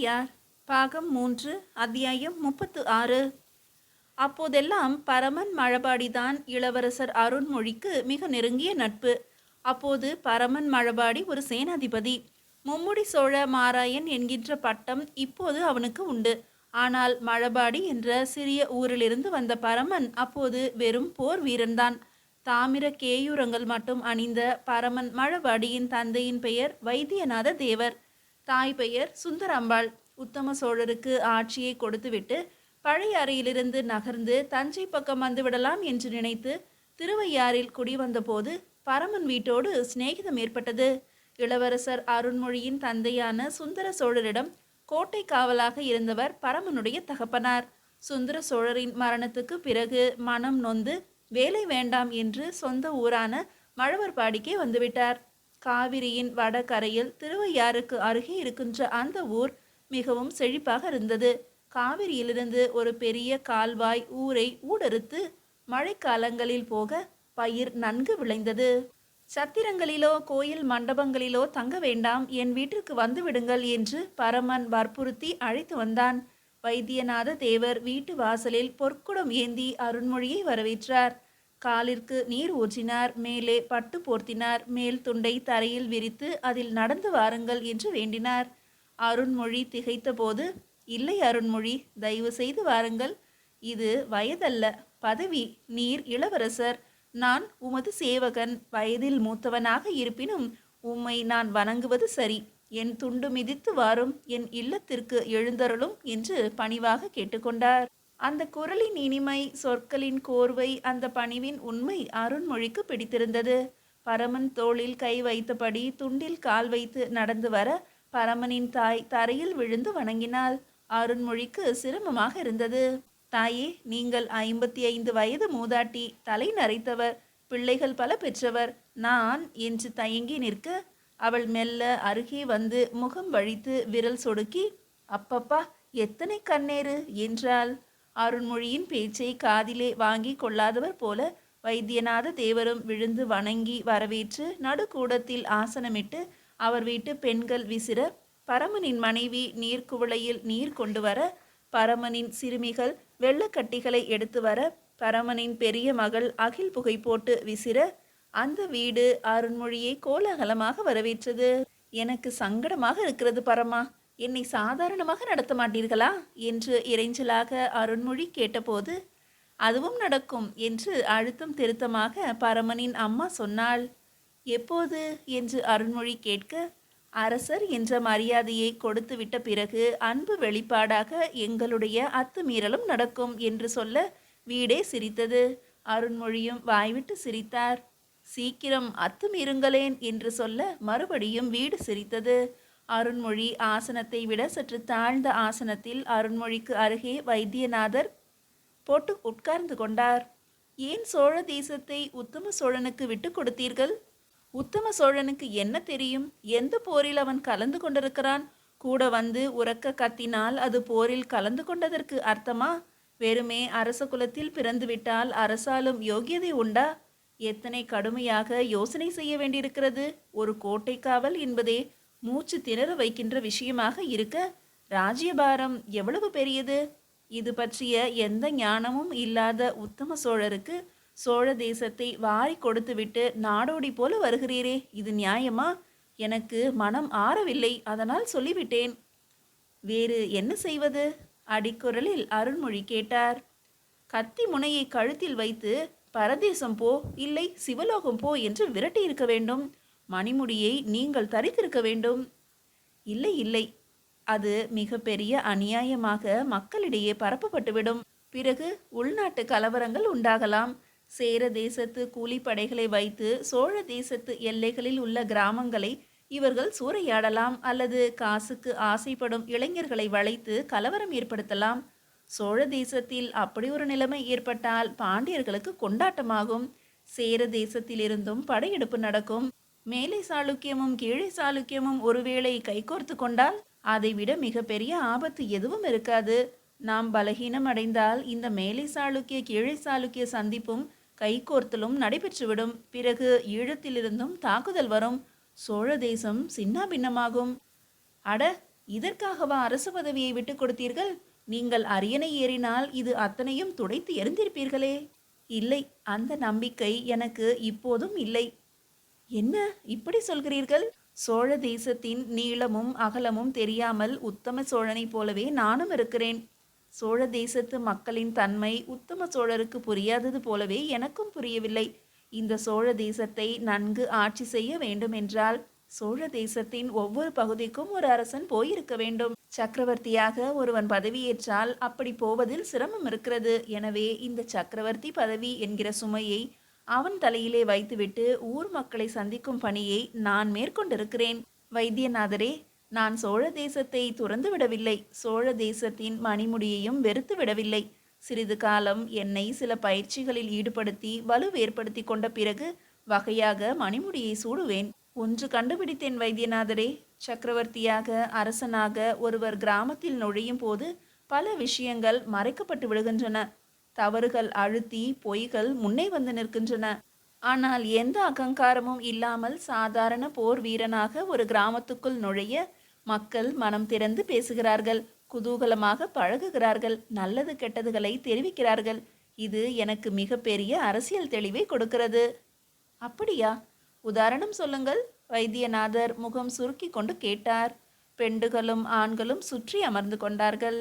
தாயார் பாகம் மூன்று அத்தியாயம் முப்பத்து ஆறு. அப்போதெல்லாம் பரமன் மழபாடிதான் இளவரசர் அருண்மொழிக்கு மிக நெருங்கிய நட்பு. அப்போது பரமன் மழபாடி ஒரு சேனாதிபதி. மும்முடி சோழ மாராயன் என்கின்ற பட்டம் இப்போது அவனுக்கு உண்டு. ஆனால் மழபாடி என்ற சிறிய ஊரிலிருந்து வந்த பரமன் அப்போது வெறும் போர் வீரன்தான். தாமிர கேயூரங்கள் மட்டும் அணிந்த பரமன் மழபாடியின் தந்தையின் பெயர் வைத்தியநாத தேவர். தாய் பெயர் சுந்தரம்பாள். உத்தம சோழருக்கு ஆட்சியை கொடுத்துவிட்டு பழைய அறையிலிருந்து நகர்ந்து தஞ்சை பக்கம் வந்துவிடலாம் என்று நினைத்து திருவையாறில் குடிவந்தபோது பரமன் வீட்டோடு சிநேகிதம் ஏற்பட்டது. இளவரசர் அருண்மொழியின் தந்தையான சுந்தர சோழரிடம் கோட்டை காவலாக இருந்தவர் பரமனுடைய தகப்பனார். சுந்தர சோழரின் மரணத்துக்கு பிறகு மனம் நொந்து வேலை வேண்டாம் என்று சொந்த ஊரான மழவர்பாடிக்கே வந்துவிட்டார். காவிரியின் வடகரையில் திருவையாறுக்கு அருகே இருக்கின்ற அந்த ஊர் மிகவும் செழிப்பாக இருந்தது. காவிரியிலிருந்து ஒரு பெரிய கால்வாய் ஊரை ஊடறுத்து மழைக்காலங்களில் போக பயிர் நன்கு விளைந்தது. சத்திரங்களிலோ கோயில் மண்டபங்களிலோ தங்க வேண்டாம் என் வீட்டிற்கு வந்து விடுங்கள் என்று பரமன் வற்புறுத்தி அழைத்து வந்தான். வைத்தியநாத தேவர் வீட்டு வாசலில் பொற்குடம் ஏந்தி அருண்மொழியை வரவேற்றார். காலிற்கு நீர் ஊற்றினார் மேலே பட்டு போர்த்தினார் மேல் துண்டை தரையில் விரித்து அதில் நடந்து வாருங்கள் என்று வேண்டினார். அருண்மொழி திகைத்தபோது இல்லை அருண்மொழி தயவு செய்து வாருங்கள். இது வயதல்ல. பதவி நீர் இளவரசர். நான் உமது சேவகன். வயதில் மூத்தவனாக இருப்பினும் உம்மை நான் வணங்குவது சரி. என் துண்டு மிதித்து வாரும். என் இல்லத்திற்கு எழுந்தருளும் என்று பணிவாக கேட்டுக்கொண்டார். அந்த குரலின் இனிமை சொற்களின் கோர்வை அந்த பணிவின் உண்மை அருண்மொழிக்கு பிடித்திருந்தது. பரமன் தோளில் கை வைத்தபடி துண்டில் கால் வைத்து நடந்து வர பரமனின் தாய் தரையில் விழுந்து வணங்கினாள். அருண்மொழிக்கு சிரமமாக இருந்தது. தாயே நீங்கள் ஐம்பத்தி ஐந்து வயது மூதாட்டி தலை நரைத்தவர் பிள்ளைகள் பல பெற்றவர். நான் என்று தயங்கி நிற்க. அவள் மெல்ல அருகே வந்து முகம் வழித்து விரல் சொடுக்கி அப்பப்பா எத்தனை கண்ணேறு? என்றாள். அருண்மொழியின் பேச்சை காதிலே வாங்கி கொள்ளாதவர் போல வைத்தியநாத தேவரும் விழுந்து வணங்கி வரவேற்று நடுக்கூடத்தில் ஆசனமிட்டு அவர் வீட்டு பெண்கள் விசிற பரமனின் மனைவி நீர்க்குவளையில் நீர் கொண்டு வர பரமனின் சிறுமிகள் வெள்ளக்கட்டிகளை எடுத்து வர பரமனின் பெரிய மகள் அகில் புகை போட்டு விசிற அந்த வீடு அருண்மொழியை கோலாகலமாக வரவேற்றது. எனக்கு சங்கடமாக இருக்கிறது பரமா. என்னை சாதாரணமாக நடத்த மாட்டீர்களா? என்று இறைஞ்சலாக அருண்மொழி கேட்டபோது அதுவும் நடக்கும் என்று அழுத்தம் திருத்தமாக பரமனின் அம்மா சொன்னாள். எப்போது? என்று அருண்மொழி கேட்க அரசர் என்ற மரியாதையை கொடுத்துவிட்ட பிறகு அன்பு வெளிப்பாடாக எங்களுடைய அத்துமீறலும் நடக்கும் என்று சொல்ல வீடே சிரித்தது. அருண்மொழியும் வாய்விட்டு சிரித்தார். சீக்கிரம் அத்துமீறுங்களேன் என்று சொல்ல மறுபடியும் வீடு சிரித்தது. அருண்மொழி ஆசனத்தை விட சற்று தாழ்ந்த ஆசனத்தில் அருண்மொழிக்கு அருகே வைத்தியநாதர் போட்டு உட்கார்ந்து கொண்டார். ஏன் சோழ தேசத்தை உத்தம சோழனுக்கு விட்டு கொடுத்தீர்கள்? உத்தம சோழனுக்கு என்ன தெரியும்? எந்த போரில் அவன் கலந்து கொண்டிருக்கிறான்? கூட வந்து உறக்க கத்தினால் அது போரில் கலந்து கொண்டதற்கு அர்த்தமா? வெறுமே அரச குலத்தில் பிறந்துவிட்டால் அரசாலும் யோகியதை உண்டா? எத்தனை கடுமையாக யோசனை செய்ய வேண்டியிருக்கிறது? ஒரு கோட்டை காவல் என்பதே மூச்சு திணற வைக்கின்ற விஷயமாக இருக்க ராஜ்யபாரம் எவ்வளவு பெரியது? இது பற்றிய எந்த ஞானமும் இல்லாத உத்தம சோழருக்கு சோழ தேசத்தை வாரி கொடுத்துவிட்டு நாடோடி போல வருகிறீரே இது நியாயமா? எனக்கு மனம் ஆறவில்லை அதனால் சொல்லிவிட்டேன். வேறு என்ன செய்வது? அடிக்குரலில் அருண்மொழி கேட்டார். கத்தி முனையை கழுத்தில் வைத்து பரதேசம் போ இல்லை சிவலோகம் போ என்று விரட்டி இருக்க வேண்டும். மணிமுடியை நீங்கள் தரித்திருக்க வேண்டும். இல்லை இல்லை. அது மிகப்பெரிய அநியாயமாக மக்களிடையே பரப்பப்பட்டுவிடும். பிறகு உள்நாட்டு கலவரங்கள் உண்டாகலாம். சேர தேசத்து கூலிப்படைகளை வைத்து சோழ தேசத்து எல்லைகளில் உள்ள கிராமங்களை இவர்கள் சூறையாடலாம் அல்லது காசுக்கு ஆசைப்படும் இளைஞர்களை வளைத்து கலவரம் ஏற்படுத்தலாம். சோழ தேசத்தில் அப்படி ஒரு நிலைமை ஏற்பட்டால் பாண்டியர்களுக்கு கொண்டாட்டமாகும். சேர தேசத்திலிருந்தும் படையெடுப்பு நடக்கும். மேலை சாளுக்கியமும் கீழே சாளுக்கியமும் ஒருவேளை கைகோர்த்து கொண்டால் அதைவிட மிகப்பெரிய ஆபத்து எதுவும் இருக்காது. நாம் பலகீனம் அடைந்தால் இந்த மேலை சாளுக்கிய கீழே சாளுக்கிய சந்திப்பும் கைகோர்த்தலும் நடைபெற்றுவிடும். பிறகு ஈழத்திலிருந்தும் தாக்குதல் வரும். சோழ தேசம் சின்னாபின்னமாகும் அட இதற்காகவா அரசு பதவியை விட்டுக் கொடுத்தீர்கள்? நீங்கள் அரியணை ஏறினால் இது அத்தனையும் துடைத்து எறிந்திருப்பீர்களே. இல்லை அந்த நம்பிக்கை எனக்கு இப்போதும் இல்லை. என்ன? இப்படி சொல்கிறீர்கள்? சோழ தேசத்தின் நீளமும் அகலமும் தெரியாமல் உத்தம சோழனைப் போலவே நானும் இருக்கிறேன். சோழ தேசத்து மக்களின் தன்மை உத்தம சோழருக்கு புரியாதது போலவே எனக்கும் புரியவில்லை. இந்த சோழ தேசத்தை நன்கு ஆட்சி செய்ய வேண்டுமென்றால் சோழ தேசத்தின் ஒவ்வொரு பகுதிக்கும் ஒரு அரசன் போயிருக்க வேண்டும். சக்கரவர்த்தியாக ஒருவன் பதவியேற்றால் அப்படி போவதில் சிரமம் இருக்கிறது. எனவே இந்த சக்கரவர்த்தி பதவி என்கிற சுமையை அவன் தலையிலே வைத்துவிட்டு ஊர் மக்களை சந்திக்கும் பணியை நான் மேற்கொண்டிருக்கிறேன். வைத்தியநாதரே நான் சோழ தேசத்தை துறந்து விடவில்லை சோழ தேசத்தின் மணிமுடியையும் வெறுத்து விடவில்லை சிறிது காலம் என்னை சில பயிற்சிகளில் ஈடுபடுத்தி வலுவேற்படுத்தி கொண்ட பிறகு வகையாக மணிமுடியை சூடுவேன். ஒன்று கண்டுபிடித்தேன் வைத்தியநாதரே. சக்கரவர்த்தியாக அரசனாக ஒருவர் கிராமத்தில் நுழையும் போது பல விஷயங்கள் மறைக்கப்பட்டு விடுகின்றன தவறுகள் அழுத்தி பொய்கள் முன்னே வந்து நிற்கின்றன. ஆனால் எந்த அகங்காரமும் இல்லாமல் சாதாரண போர் வீரனாக ஒரு கிராமத்துக்குள் நுழைய மக்கள் மனம் திறந்து பேசுகிறார்கள். குதூகலமாக பழகுகிறார்கள். நல்லது கெட்டதுகளை தெரிவிக்கிறார்கள். இது எனக்கு மிகப்பெரிய அரசியல் தெளிவை கொடுக்கிறது. அப்படியா? உதாரணம் சொல்லுங்கள். வைத்தியநாதர் முகம் சுருக்கி கொண்டு கேட்டார். பெண்டுகளும் ஆண்களும் சுற்றி அமர்ந்து கொண்டார்கள்.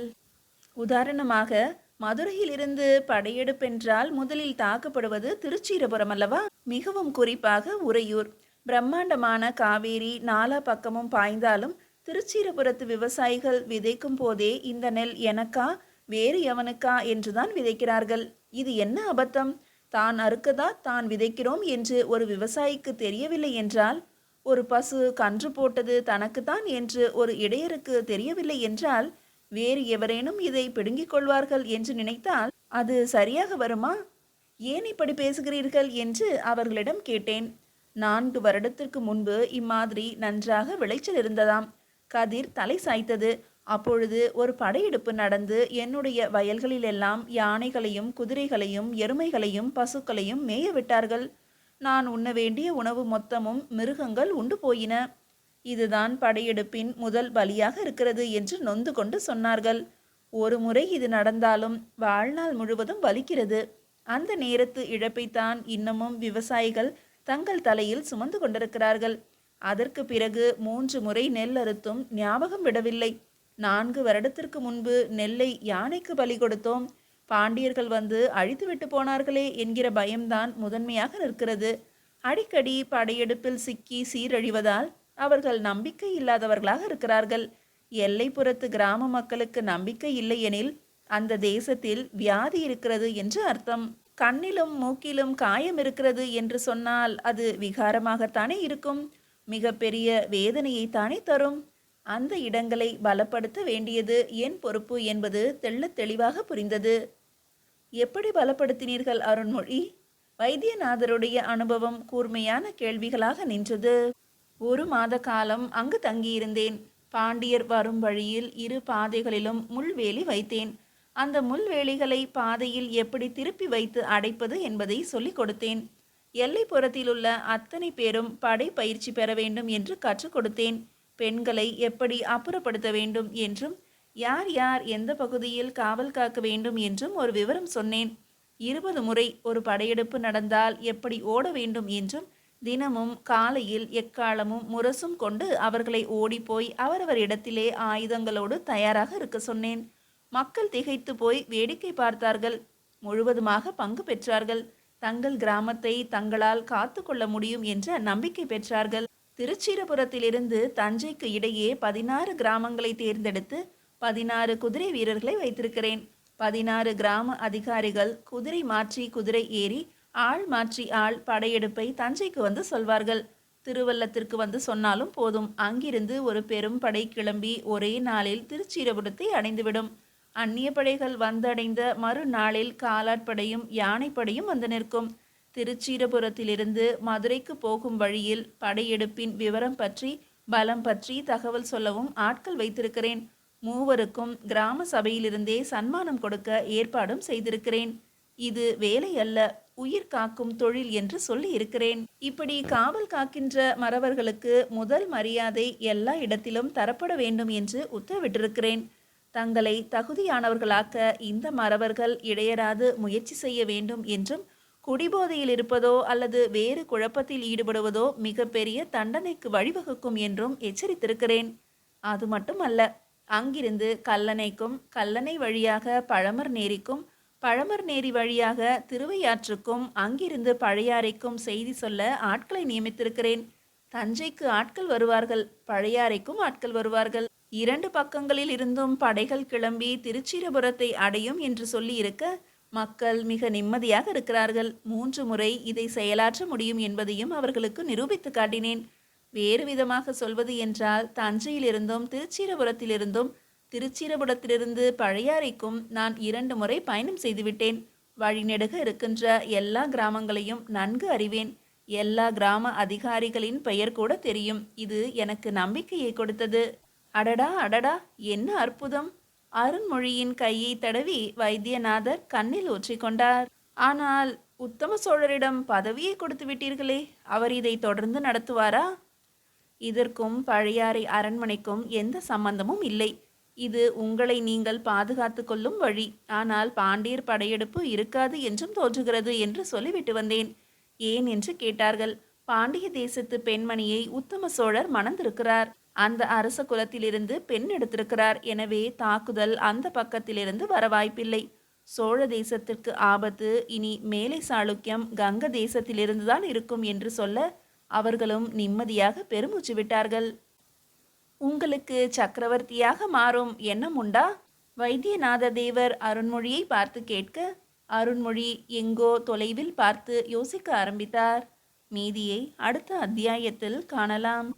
உதாரணமாக மதுரையிலிருந்து படையெடுப்பென்றால் முதலில் தாக்கப்படுவது திருச்சீரபுரம் அல்லவா? மிகவும் குறிப்பாக உறையூர். பிரம்மாண்டமான காவேரி நாலா பக்கமும் பாய்ந்தாலும் திருச்சீரபுரத்து விவசாயிகள் விதைக்கும் போதே இந்த நெல் எனக்கா வேறு எவனுக்கா என்றுதான் விதைக்கிறார்கள். இது என்ன அபத்தம்? தான் அறுக்கதா தான் விதைக்கிறோம் என்று ஒரு விவசாயிக்கு தெரியவில்லை என்றால் ஒரு பசு கன்று போட்டது தனக்குத்தான் என்று ஒரு இடையருக்கு தெரியவில்லை என்றால் வேறு எவரேனும் இதை பிடுங்கிக் கொள்வார்கள் என்று நினைத்தால் அது சரியாக வருமா? ஏன் இப்படி பேசுகிறீர்கள் என்று அவர்களிடம் கேட்டேன். நான்கு வருடத்திற்கு முன்பு இம்மாதிரி நன்றாக விளைச்சல் இருந்ததாம். கதிர் தலை சாய்த்தது. அப்பொழுது ஒரு படையெடுப்பு நடந்து என்னுடைய வயல்களிலெல்லாம் யானைகளையும் குதிரைகளையும் எருமைகளையும் பசுக்களையும் மேய விட்டார்கள். நான் உண்ண வேண்டிய உணவு மொத்தமும் மிருகங்கள் உண்டு போயின. இதுதான் படையெடுப்பின் முதல் பலியாக இருக்கிறது என்று நொந்து கொண்டு சொன்னார்கள். ஒரு முறை இது நடந்தாலும் வாழ்நாள் முழுவதும் வலிக்கிறது. அந்த நேரத்து இழப்பைத்தான் இன்னமும் விவசாயிகள் தங்கள் தலையில் சுமந்து கொண்டிருக்கிறார்கள். அதற்கு பிறகு மூன்று முறை நெல் அறுத்தும் ஞாபகம் விடவில்லை. நான்கு வருடத்திற்கு முன்பு நெல்லை யானைக்கு பலி கொடுத்தோம். பாண்டியர்கள் வந்து அழித்துவிட்டு போனார்களே என்கிற பயம்தான் முதன்மையாக நிற்கிறது. அடிக்கடி படையெடுப்பில் சிக்கி சீரழிவதால் அவர்கள் நம்பிக்கை இல்லாதவர்களாக இருக்கிறார்கள். எல்லைப்புறத்து கிராம மக்களுக்கு நம்பிக்கை இல்லையெனில் அந்த தேசத்தில் வியாதி இருக்கிறது என்று அர்த்தம். கண்ணிலும் மூக்கிலும் காயம் இருக்கிறது என்று சொன்னால் அது விகாரமாகத்தானே இருக்கும். மிகப்பெரிய வேதனையைத்தானே தரும். அந்த இடங்களை பலப்படுத்த வேண்டியது என் பொறுப்பு என்பது தெள்ளத் தெளிவாக புரிந்தது. எப்படி பலப்படுத்தினீர்கள் அருண்மொழி? வைத்தியநாதருடைய அனுபவம் கூர்மையான கேள்விகளாக நின்றது. ஒரு மாத காலம் அங்கு தங்கியிருந்தேன். பாண்டியர் வரும் வழியில் இரு பாதைகளிலும் முள்வேலி வைத்தேன். அந்த முள்வேலிகளை பாதையில் எப்படி திருப்பி வைத்து அடைப்பது என்பதை சொல்லிக் கொடுத்தேன். எல்லைப்புறத்திலுள்ள அத்தனை பேரும் படை பயிற்சி பெற வேண்டும் என்று கற்றுக் கொடுத்தேன். பெண்களை எப்படி அப்புறப்படுத்த வேண்டும் என்றும் யார் யார் எந்த பகுதியில் காவல் காக்க வேண்டும் என்றும் ஒரு விவரம் சொன்னேன். இருபது முறை ஒரு படையெடுப்பு நடந்தால் எப்படி ஓட வேண்டும் என்றும் தினமும் காலையில் எக்காலமும் முரசும் கொண்டு அவர்களை ஓடிப்போய் அவரவர் இடத்திலே ஆயுதங்களோடு தயாராக இருக்க சொன்னேன். மக்கள் திகைத்து போய் வேடிக்கை பார்த்தார்கள். முழுவதுமாக பங்கு பெற்றார்கள். தங்கள் கிராமத்தை தங்களால் காத்து கொள்ள முடியும் என்ற நம்பிக்கை பெற்றார்கள். திருச்சிரபுரத்திலிருந்து தஞ்சைக்கு இடையே பதினாறு கிராமங்களை தேர்ந்தெடுத்து பதினாறு குதிரை வீரர்களை வைத்திருக்கிறேன். பதினாறு கிராம அதிகாரிகள் குதிரை மாற்றி குதிரை ஏறி ஆள் மாற்றி ஆள் படையெடுப்பை தஞ்சைக்கு வந்து சொல்வார்கள். திருவள்ளத்திற்கு வந்து சொன்னாலும் போதும். அங்கிருந்து ஒரு பெரும் படை கிளம்பி ஒரே நாளில் திருச்சீரபுரத்தை அடைந்துவிடும். அந்நிய படைகள் வந்தடைந்த மறுநாளில் காலாட்படையும் யானைப்படையும் வந்து நிற்கும். திருச்சீரபுரத்திலிருந்து மதுரைக்கு போகும் வழியில் படையெடுப்பின் விவரம் பற்றி பலம் பற்றி தகவல் சொல்லவும் ஆட்கள் வைத்திருக்கிறேன். மூவருக்கும் கிராம சபையிலிருந்தே சன்மானம் கொடுக்க ஏற்பாடும் செய்திருக்கிறேன். இது வேலை அல்ல உயிர் காக்கும் தொழில் என்று சொல்லி இருக்கிறேன். இப்படி காவல் காக்கின்ற மறவர்களுக்கு முதல் மரியாதை எல்லா இடத்திலும் தரப்பட வேண்டும் என்று உத்தரவிட்டிருக்கிறேன். தங்களை தகுதியானவர்களாக்க இந்த மறவர்கள் இடையராது முயற்சி செய்ய வேண்டும் என்றும் குடிபோதையில் இருப்பதோ அல்லது வேறு குழப்பத்தில் ஈடுபடுவதோ மிகப்பெரிய தண்டனைக்கு வழிவகுக்கும் என்றும் எச்சரித்திருக்கிறேன். அது மட்டுமல்ல அங்கிருந்து கல்லணைக்கும் கல்லணை வழியாக பழமர் நேரிக்கும் பழமர் நேரி வழியாக திருவையாற்றுக்கும் அங்கிருந்து பழையாறைக்கும் செய்தி சொல்ல ஆட்களை நியமித்திருக்கிறேன். தஞ்சைக்கு ஆட்கள் வருவார்கள் பழையாறைக்கும் ஆட்கள் வருவார்கள். இரண்டு பக்கங்களில் இருந்தும் படைகள் கிளம்பி திருச்சிரபுரத்தை அடையும் என்று சொல்லியிருக்க மக்கள் மிக நிம்மதியாக இருக்கிறார்கள். மூன்று முறை இதை செயலாற்ற முடியும் என்பதையும் அவர்களுக்கு நிரூபித்து காட்டினேன். வேறு விதமாக சொல்வது என்றால் தஞ்சையிலிருந்தும் திருச்சீரபுரத்திலிருந்தும் திருச்சிரபுரத்திலிருந்து பழையாறைக்கும் நான் இரண்டு முறை பயணம் செய்துவிட்டேன். வழிநெடுக இருக்கின்ற எல்லா கிராமங்களையும் நன்கு அறிவேன். எல்லா கிராம அதிகாரிகளின் பெயர் கூட தெரியும். இது எனக்கு நம்பிக்கையை கொடுத்தது. அடடா அடடா என்ன அற்புதம்! அருண்மொழியின் கையை தடவி வைத்தியநாதர் கண்ணில் ஊற்றிக்கொண்டார். ஆனால் உத்தம சோழரிடம் பதவியை கொடுத்து விட்டீர்களே அவர் இதை தொடர்ந்து நடத்துவாரா? இதற்கும் பழையாறை அரண்மனைக்கும் எந்த சம்பந்தமும் இல்லை. இது உங்களை நீங்கள் பாதுகாத்து கொள்ளும் வழி. ஆனால் பாண்டியர் படையெடுப்பு இருக்காது என்றும் தோன்றுகிறது என்று சொல்லிவிட்டு வந்தேன். ஏன் என்று கேட்டார்கள். பாண்டிய தேசத்து பெண்மணியை உத்தம சோழர் மணந்திருக்கிறார். அந்த அரச குலத்திலிருந்து பெண் எடுத்திருக்கிறார். எனவே தாக்குதல் அந்த பக்கத்திலிருந்து வர வாய்ப்பில்லை. சோழ தேசத்திற்கு ஆபத்து இனி மேலை சாளுக்கியம் கங்க தேசத்திலிருந்துதான் இருக்கும் என்று சொல்ல அவர்களும் நிம்மதியாக பெருமூச்சு விட்டார்கள். உங்களுக்கு சக்கரவர்த்தியாக மாறும் எண்ணம் உண்டா? வைத்தியநாத தேவர் அருண்மொழியை பார்த்து கேட்க அருண்மொழி எங்கோ தொலைவில் பார்த்து யோசிக்க ஆரம்பித்தார். மீதியை அடுத்த அத்தியாயத்தில் காணலாம்.